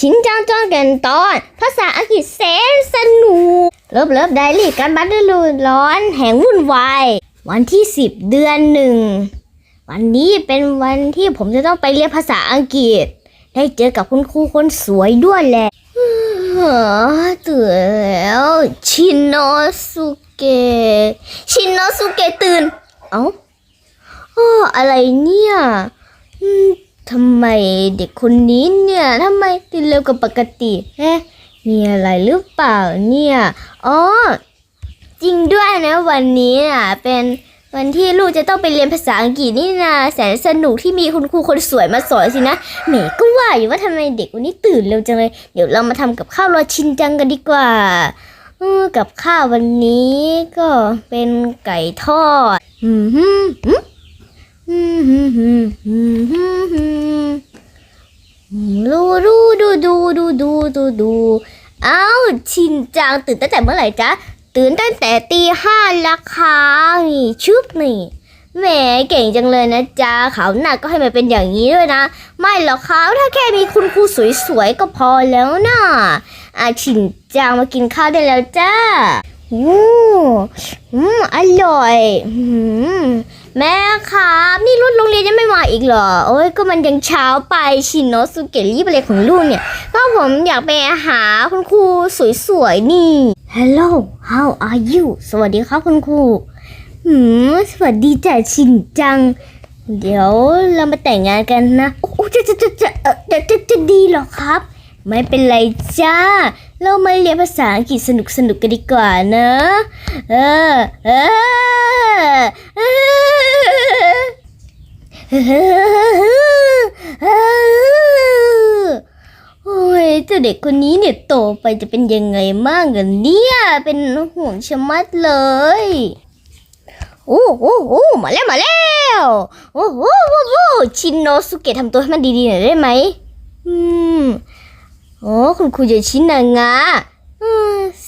ชินจังจอนกันตอน ภาษาอังกฤษแสนสนุก เลิฟเลิฟไดรี่การบัตรฤดูร้อน แห่งวุ่นวาย วันที่สิบเดือนหนึ่ง วันนี้เป็นวันที่ผมจะต้องไปเรียนภาษาอังกฤษ ได้เจอกับคุณครูคนสวยด้วยแหละเฮ้อตื่นแล้วชินโนสุเกะชินโนสุเกะตื่น เอ้าอ้ออะไรเนี่ย ทำไมเด็กคนนี้เนี่ยทำไมตื่นเร็วกว่าปกติเอ๊ะมีอะไรหรือเปล่าเนี่ยอ๋อจริงด้วยนะวันนี้อะเป็นวันที่ลูกจะต้องไปเรียนภาษาอังกฤษนี่นะแสนสนุกที่มีคุณครูคนสวยมาสอนสินะแหมก็ว่าอยู่ว่าทำไมเด็กวันนี้ตื่นเร็วจังเลยเดี๋ยวเรามาทำกับข้าวรอชินจังกันดีกว่าเออกับข้าววันนี้ก็เป็นไก่ทอด อืม รู้รู้ดูดูดูดูดูดูเอ้าชินจังตื่นตั้งแต่เมื่อไหร่จ๊ะ ตื่นตั้งแต่ตีห้าละค่ะนี่ชุบนี่แหมเก่งจังเลยนะจ๊ะเขาหน้าก็ให้มันเป็นอย่างนี้ด้วยนะ ไม่หรอกครับถ้าแค่มีคุณครูสวยๆก็พอแล้วนะอาชินจังมากินข้าวได้แล้วจ้าอู้อืมอร่อยอืม แม่ครับนี่รถโรงเรียนยังไม่มาอีกเหรอโอ้ยก็มันยังเช้าไปชินโนสุเกะรีบไปเลยของลูกเนี่ยก็ผมอยากไปหาคุณครูสวยๆนี่ Hello how are you สวัสดีครับคุณครูหืมสวัสดีจ้ะชินจัง เดี๋ยวเรามาแต่งงานกันนะโอ้จะจะจะจะเออจะจะจะดีเหรอครับ ไม่เป็นไรจ้า เรามาเรียนภาษาอังกฤษสนุกสนุกกันดีกว่านะเออเออเออ เออเออโอ้ยเจ้าเด็กคนนี้เนี่ยโตไปจะเป็นยังไงมากกันเนี่ย เป็นห่วงชะมัดเลย โอ้โอ้โอ้มาแล้วมาแล้วโอ้โหโอ้ชินโนสุเกะทำตัวให้มันดีๆหน่อยได้ไหมอืม คุณครูจะชินนางะ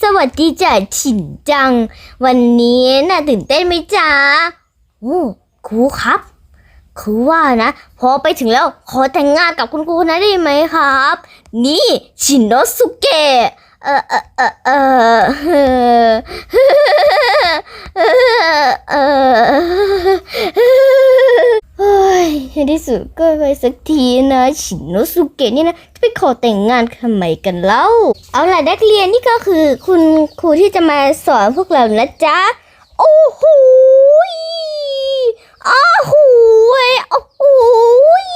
สวัสดีจ้ะชินจัง วันนี้น่าตื่นเต้นไหมจ๊ะโอ้ครูครับคือว่านะ พอไปถึงแล้วขอแต่งงานกับคุณครูนนั้นได้ไหมครับ นี่ชินโนสุเกะเออเออเออเออเออ ยในที่สุดก็ไปสักทีนะ ชินโนสุเกะนี่นะ จะไปขอแต่งงานทำไมกันเล่า เอาล่ะนักเรียนนี่ก็คือคุณครูที่จะมาสอนพวกเรานะจ๊ะ โอ้โหยอ้าวหูยโอ้โหย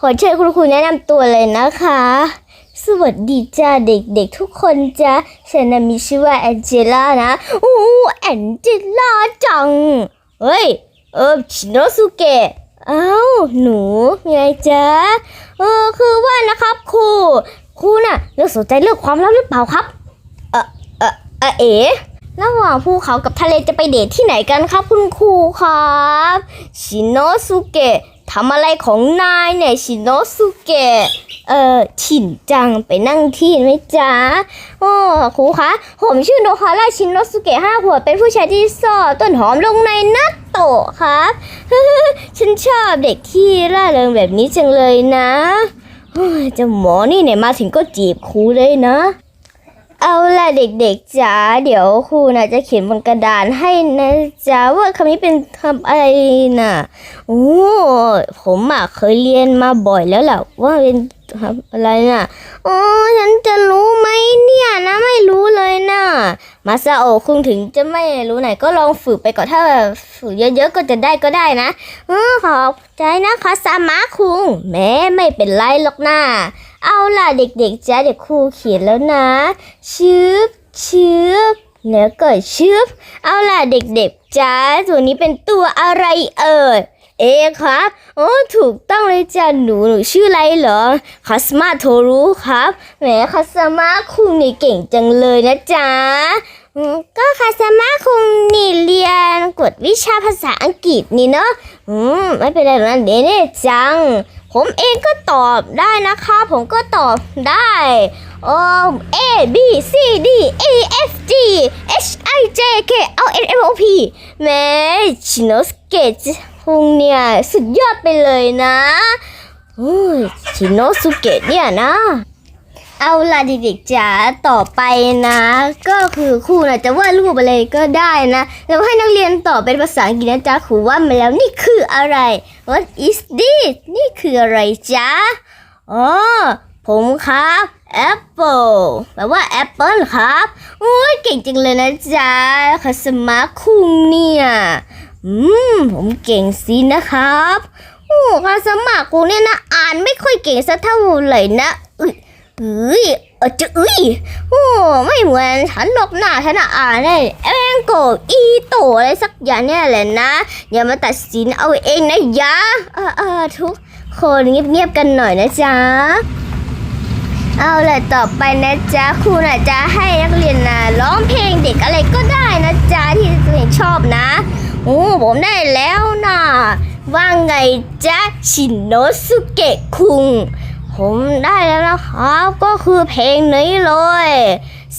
ขอเชิญคุณครูแนะนำตัวเลยนะคะสวัสดีจ้าเด็กๆทุกคนจ้าฉันมีชื่อว่าแอนเจล่านะโอ้แอนเจล่าจัง เฮ้ย เออชิโนสุเกะอ้าวหนูไงจ๊ะเออคือว่านะครับครูครูน่ะเรื่องสนใจเรื่องความลับหรือเปล่าครับเออเออเออเอ๋ระหว่างภูเขากับทะเลจะไปเดทที่ไหนกันครับคุณครูครับชิโนสุเกะ ทำอะไรของนายเนี่ยชิโนสุเกะ เอ่อฉินจังไปนั่งที่ไหมจ๊ะโอ้ครูคะ ผมชื่อโนคาร่าชินโนสุเกะห้าขวบเป็นผู้ชายที่ซอต้นหอมลงในนัตโตะครับฉันชอบเด็กที่ร่าเริงแบบนี้จังเลยนะเจ้าหมอนี่เนี่ยมาถึงก็จีบครูเลยนะ เอาล่ะเด็กๆจ๋าเดี๋ยวครูน่ะจะเขียนบนกระดานให้นะจ๊ะว่าคำนี้เป็นคำอะไรน่ะโอ้ผมอะเคยเรียนมาบ่อยแล้วแหละว่าเป็นคำอะไรน่ะอ๋อฉันจะรู้ไหมเนี่ยนะไม่รู้เลยน่ะมาซาโอคุงถึงจะไม่รู้ไหนก็ลองฝึกไปก่อนถ้าฝึกเยอะๆก็จะได้ก็ได้นะเออขอบใจนะคะสามาคุงแม้ไม่เป็นไรหรอกนะ เอาล่ะเด็กๆจ้าเดี๋ยวครูเขียนแล้วนะชืบชืบแล้วก็ชืบเอาล่ะเด็กๆจ้าตัวนี้เป็นตัวอะไรเอ่ยเอครับ โอ้ถูกต้องเลยจ้าหนูหนูชื่ออะไรเหรอคาสมาโทรุครับแหมคาสมาคุงนี่เก่งจังเลยนะจ๊ะก็คาสมาคุงนี่เรียนกวดวิชาภาษาอังกฤษนี่เนาะอืมไม่เป็นไรหรอกนะเดเน่จัง ผมเองก็ตอบได้นะคะ ผมก็ตอบได้เออ A B C D E F G H I J K L M N O P แม่ชิโนสเกตพงเนี่ยสุดยอดไปเลยนะโอ้ชิโนสุเกตเนี่ยนะ เอาล่ะเด็กๆจ๋าต่อไปนะ ก็คือครูน่ะจะวาดรูปอะไรก็ได้นะแล้วให้นักเรียนตอบเป็นภาษาอังกฤษนะจ๊ะครูว่ามาแล้วนี่คืออะไร What is this นี่คืออะไรจ๊ะอ๋อผมครับ Apple แปลว่า Apple ครับโอ้ยเก่งจังเลยนะจ๊ะคาสมาคุงเนี่ยอืมผมเก่งสินะครับโอ้คาสมาคุงเนี่ยนะอ่านไม่ค่อยเก่งสักเท่าไหร่นะ เอ้ยเออจะเอ้ยโอ้ไม่เหมือนฉันหรอกหน้าฉันอ่านได้เอ็งโกอีโตอะไรสักอย่างเนี่ยแหละนะ อย่ามาตัดสินเอาเองนะยะเออเออทุกคนเงียบๆกันหน่อยนะจ๊ะเอาเลยต่อไปนะจ๊ะครูนะจะให้นักเรียนนะร้องเพลงเด็กอะไรก็ได้นะจ๊ะที่ตัวเองชอบนะโอ้ผมได้แล้วนะว่าไงจ๊ะชินโนสุเกะคุง ผมได้แล้วนะครับ ก็คือเพลงนี้เลย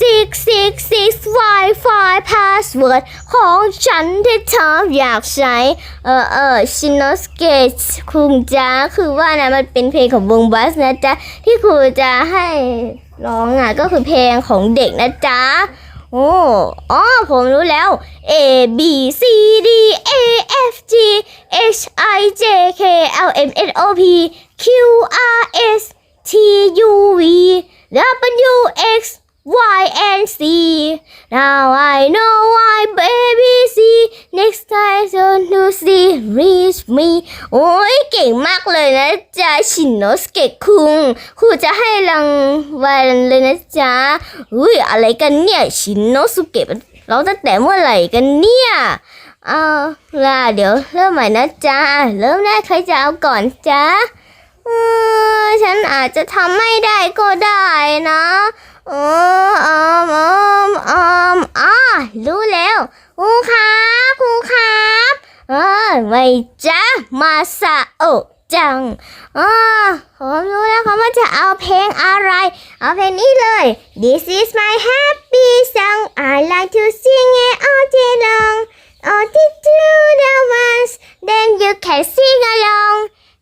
six six six five five password ของฉันที่เธออยากใช้ เออเออชินโนสเกตคุงจ้าคือว่านะมันเป็นเพลงของวงบัสนะจ๊ะ ที่ครูจะให้ร้องอะ ก็คือเพลงของเด็กนะจ๊ะโอ้อ๋อ ผมรู้แล้ว A B C D A F G H I J K L M N O P Q R S T U V W X Y and Z Now I know why baby C next time so to see reach me โอ้ยเก่งมากเลยนะจ๊ะ ชินโนสเกะคุงครูจะให้รางวัลเลยนะจ๊ะอุ้ยอะไรกันเนี่ย ชินโนสุเกะร้องตั้งแต่เมื่อไหร่กันเนี่ยเอาล่ะเดี๋ยวเริ่มใหม่นะจ๊ะ เริ่มแรกใครจะเอาก่อนจ๊ะ เออฉันอาจจะทำไม่ได้ก็ได้นะเอออมอมอมอ่ารู้แล้วครูครับครูครับเออไม่จ๊ะมาซาโอจังอ่าผมรู้แล้วครับว่าจะเอาเพลงอะไร เอาเพลงนี้เลย This is my happy song I like to sing it all day long all the do the ones then you can sing along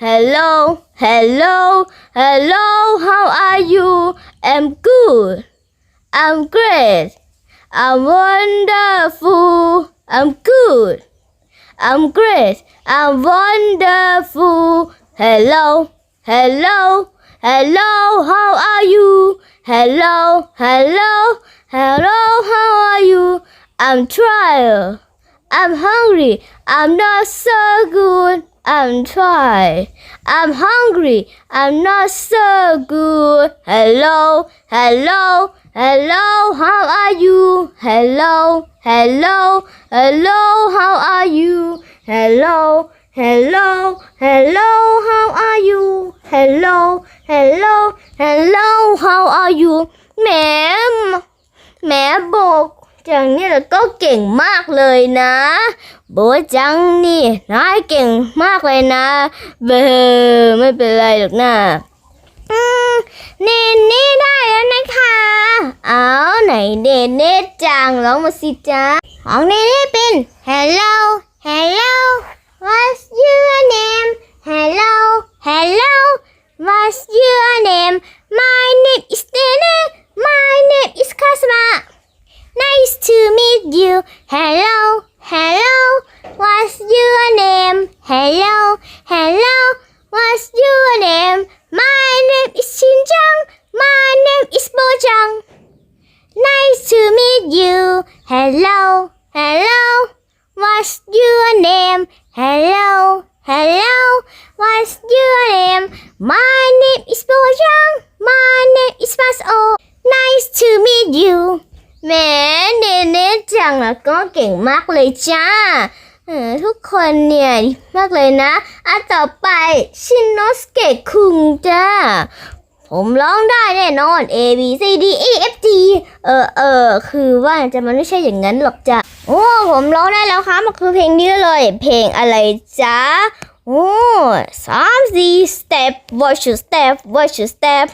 hello hello hello how are you? I'm good. I'm great. I'm wonderful. I'm good. I'm great. I'm wonderful. Hello hello hello how are you? Hello hello hello how are you? I'm tired. I'm hungry. I'm not so good. I'm tired. I'm hungry. I'm not so good. Hello, hello, hello, how are you? Hello, hello, hello, how are you? Hello, hello, hello, how are you? Hello, hello, hello, how are you? ma'am? Ma'am, bột จังนี่แล้วก็เก่งมากเลยนะ โบจังนี่นายเก่งมากเลยนะ เบอไม่เป็นไรหรอกนะอืมเนเน่ได้แล้วนะคะ เอาไหนเนเน่จังร้องมาสิจ๊ะของเนเน่เป็น Hello Hello What's your name Hello Hello What's your name My name is Nene My name is Kasma Nice to meet you. Hello, hello. What's your name? Hello, hello. What's your name? My name is Xinjiang. My name is Bojang. Nice to meet you. Hello, hello. What's your name? Hello, hello. What's your name? My name is Bojang. My name is Maso. Nice to meet you. แหมเนเน่จังแล้วก็เก่งมากเลยจ้าทุกคนเนี่ยมากเลยนะอะต่อไปชินโนสเกะคุงจ้า ผมร้องได้แน่นอน A B C D E F G เออเออคือว่าจะมันไม่ใช่อย่างนั้นหรอกจ้ะโอ้ผมร้องได้แล้วครับมันคือเพลงนี้เลย เพลงอะไรจ๊ะโอ้สามสี่ step watch your step watch your step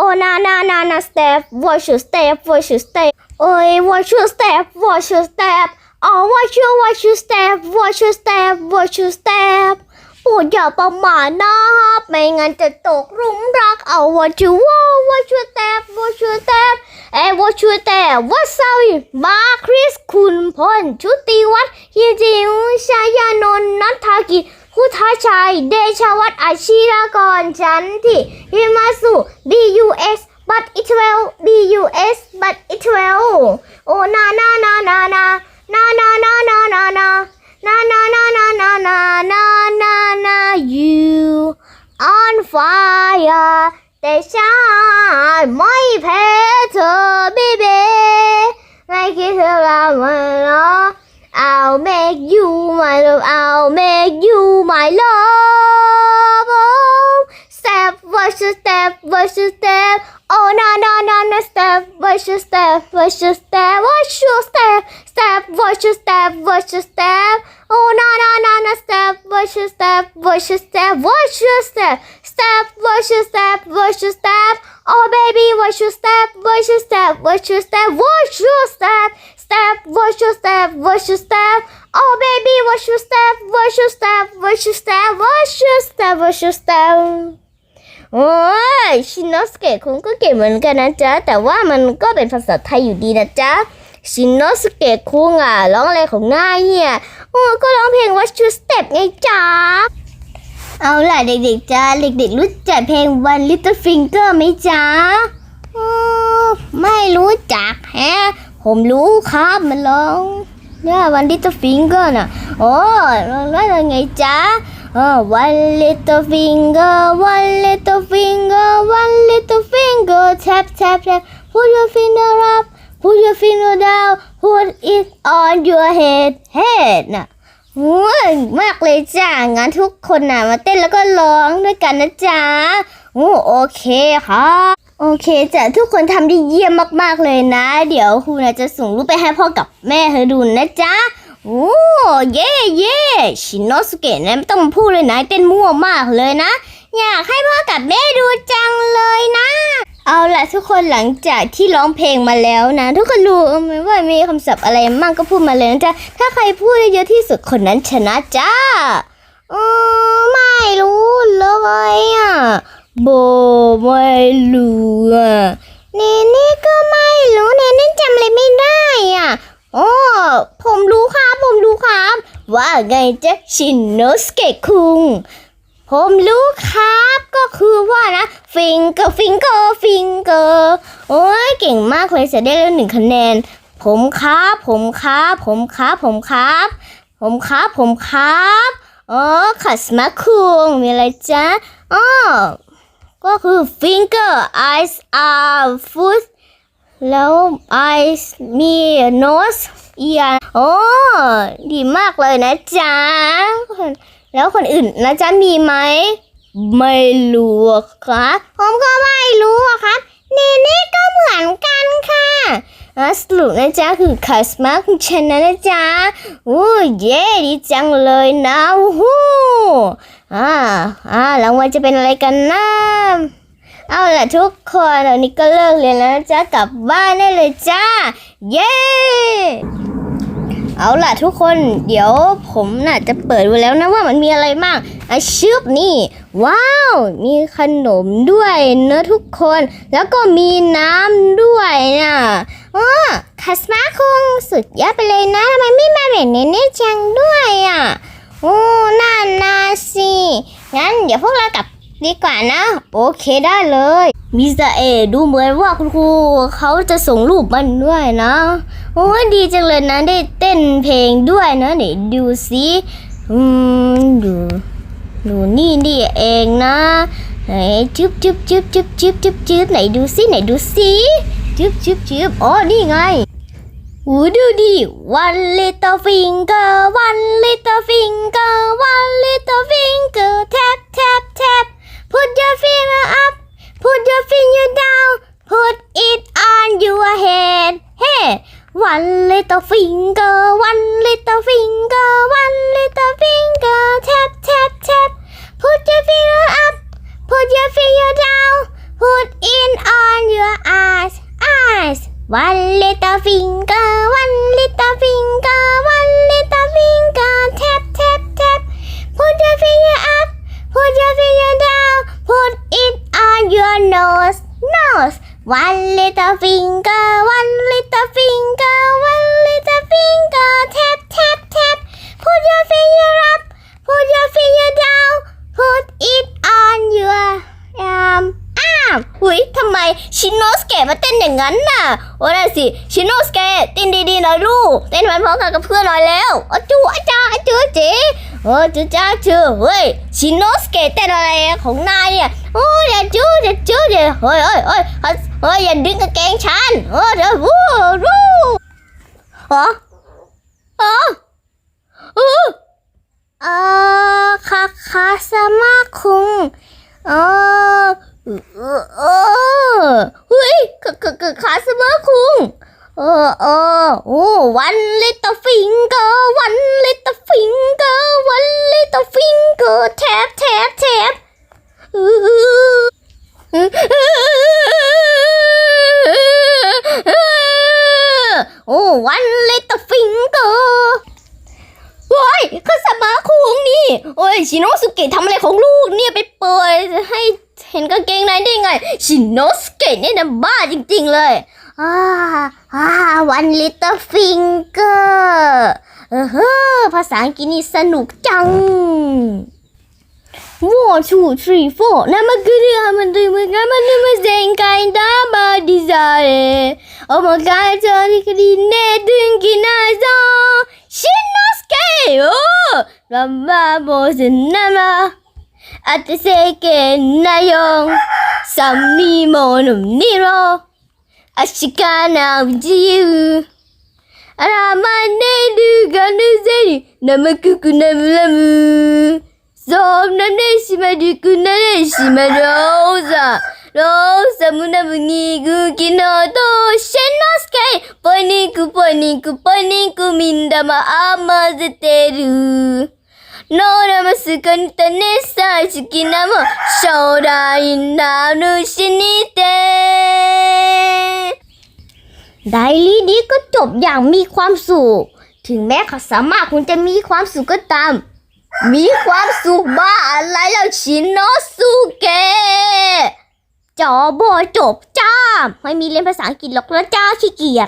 โอ้นานานานา step watch your step watch your step โอ้ย watch your step watch your step อ๋อ watch your watch your step watch your step watch your step ปรดอย่าประมาทนะครับไม่งั้นจะตกหลุมรักเอา watch your watch your step watch your step เอ้ watch your step วัดสวิมาคริสคุณพลชุติวัฒน์เฮียจิวชายานนท์นัทธากิจ พุทธชัยเดชวัฒน์อาชีรากรจันทิฮิมาสุ DUS but it well DUS but it well โอ้นานานานานานานานานานานา na na na na na na na na na you on fire แต่ฉันไม่แพ้เธอ baby ไม่คิดเธอละมันหรอ I'll make you my love, I'll make you my love. Oh, step versus step versus step. Oh no no no no step versus step versus step versus step step versus step versus step. Oh no no no no step versus step versus step versus step step versus step versus step. Oh baby versus step versus step versus step versus step. Step watch your step watch your step oh baby watch your step watch your step watch your step watch your step watch your step โอ้ยชินโนสเกะคุณก็เก่งเหมือนกันนะจ๊ะ แต่ว่ามันก็เป็นภาษาไทยอยู่ดีนะจ๊ะชินโนสเกะคุงอะร้องอะไรของนายเนี่ยโอ้ก็ร้องเพลง Watch Your Step ไงจ๊ะ เอาล่ะเด็กๆจ้าเด็กๆรู้จักเพลง One Little Finger ไหมจ๊ะไม่รู้จักแฮะ ผมรู้ครับมันร้องเนี่ย One Little Finger น่ะโอ้ร้องได้ยังไงจ๊ะ Oh, one little finger, one little finger, one little finger, tap tap tap. Put your finger up, put your finger down, put it on your head, head น่ะโอ้ยมากเลยจ้างั้นทุกคนน่ะมาเต้นแล้วก็ร้องด้วยกันนะจ๊ะโอเคค่ะ โอเคจ้ะทุกคนทำได้เยี่ยมมากๆเลยนะ เดี๋ยวครูนะจะส่งรูปไปให้พ่อกับแม่เธอดูนะจ๊ะโอ้เย่เย่ชินโนสุเกะนี่ยไม่ต้องพูดเลยนะเต้นมั่วมากเลยนะ อยากให้พ่อกับแม่ดูจังเลยนะ เอาล่ะทุกคนหลังจากที่ร้องเพลงมาแล้วนะ ทุกคนรู้ไหมว่ามีคำศัพท์อะไรมั่งก็พูดมาเลยนะจ๊ะถ้าใครพูดได้เยอะที่สุดคนนั้นชนะจ้าอืมไม่รู้เลยอะ โบไม่รู้อะเนเน่ก็ไม่รู้เนเน่จำอะไรไม่ได้อะโอ้ผมรู้ครับผมรู้ครับ ว่าไงจ๊ะชินโนสเกะคุง ผมรู้ครับก็คือว่านะ ฟิงเกอร์ฟิงเกอร์ฟิงเกอร์โอ้ยเก่งมากเลยจะได้แล้วหนึ่งคะแนน ผมครับผมครับผมครับผมครับ ผมครับผมครับอ๋อขัสมาคุงมีอะไรจ๊ะอ๋อ ก็คือ finger eyes are foot แล้ว eyes มี nose ear โอ้ดีมากเลยนะจ๊ะ แล้วคนอื่นนะจ๊ะมีไหม ไม่รู้ครับ ผมก็ไม่รู้ครับนี่นี่ก็เหมือนกันค่ะสรุปนะจ๊ะคือคัสมาของฉันนะจ๊ะโอ้เย่ดีจังเลยนะโอ้าอ่ารางวัลจะเป็นอะไรกันนะเอาล่ะทุกคนวันนี้ก็เลิกเรียนแล้วจ๊ะกลับบ้านได้เลยจ้า เย้ เอาล่ะทุกคนเดี๋ยวผมน่ะจะเปิดดูแล้วนะว่ามันมีอะไรบ้างอาชืบนี่ ว้าว มีขนมด้วยเนอะทุกคน แล้วก็มีน้ำด้วยนะอ๋อคัสมาคงสุดยอดไปเลยนะทำไมไม่มาแบบเนเน่จังด้วยอะ โอ้น่านาสิงั้นเดี๋ยวพวกเรากลับดีกว่านะ โอเคได้เลย มิสเตอร์เอดูเหมือนว่าคุณครูเขาจะส่งรูปมันด้วยนะ โอ้ยดีจังเลยนะได้เต้นเพลงด้วยนะไหนดูสิอืมดูดูนี่นี่เองนะไหนจึ๊บจึ๊บจึ๊บจึ๊บจึ๊บจึ๊บจึ๊บไหนดูสิไหนดูสิจึ๊บจึ๊บจึ๊บอ๋อนี่ไง Woody, one little finger, one little finger, one little finger, tap, tap, tap. Put your finger up, put your finger down, put it on your head. Hey, one little finger, one little finger, one little finger, tap, tap, tap. Put your finger up, put your finger down, put it on your eyes, eyes. One little finger. ชินโนสเกะเต้นดีๆหน่อยลูกเต้นพร้อมๆกันกับเพื่อนหน่อยแล้วอาจูอาจาอาจูเจ๋โอ้จูจ้าจูเฮ้ยชินโนสเกะเต้นอะไรของนายเนี่ยโอ้เดี๋ยจูเดี๋ยวจูเดี๋ยวเฮ้ยเฮ้ยเฮ้ยเฮ้ยเฮ้ยอย่าดึงกางเกงฉันเออเดี๋ยววู้วู้ฮะฮะเออเออคาคาสมาคุงเออเออเออเฮ้ยคคคคาสมาคุง เออเออโอ้ one little finger one little finger one little finger tap tap tap โอ้ one little finger โอ้ยข้าสมาคุงนี่ โอ้ยชิโนสุเกะทำอะไรของลูกเนี่ยไปเปิดให้เห็นกางเกงในได้ไง ชิโนสุเกะเนี่ยนะบ้าจริง ๆ เลย อ่า อ่าวันลิตเติ้ลฟิงเกอร์เฮ้อภาษาอังกฤษนี่สนุกจัง one two three four นั่นมันคือเรื่องมันดูมันกันมันดูมันเซงกันตาบาดิซาเรโอ้มากายเจอที่คดีเนดึงกินอาซอชินโนสเกย์โอ้รัมบาโบสนามาอัตเซเกนนายองสัมมีโมนุมนิโร 足から自由。あらまねるがぬぜり、生くくなむらむ。そんなねしまりくなれしまろうさ。ローサムナムにぐきのとしんのすけ。ポニックポニックポニックみんなもあまぜてる。 너나 마스건 딴내 사이즈기 나무 쇼라인 나누시니데 ไดอารี่นี้ก็จบอย่างมีความสุข ถึงแม้เขาสามารถคุณจะมีความสุขก็ตาม มีความสุขบ้าอะไรแล้วชินโนสุเกจอบอจบจ้ามไม่มีเรียนภาษาอังกฤษหรอกนะจ้าขี้เกียจ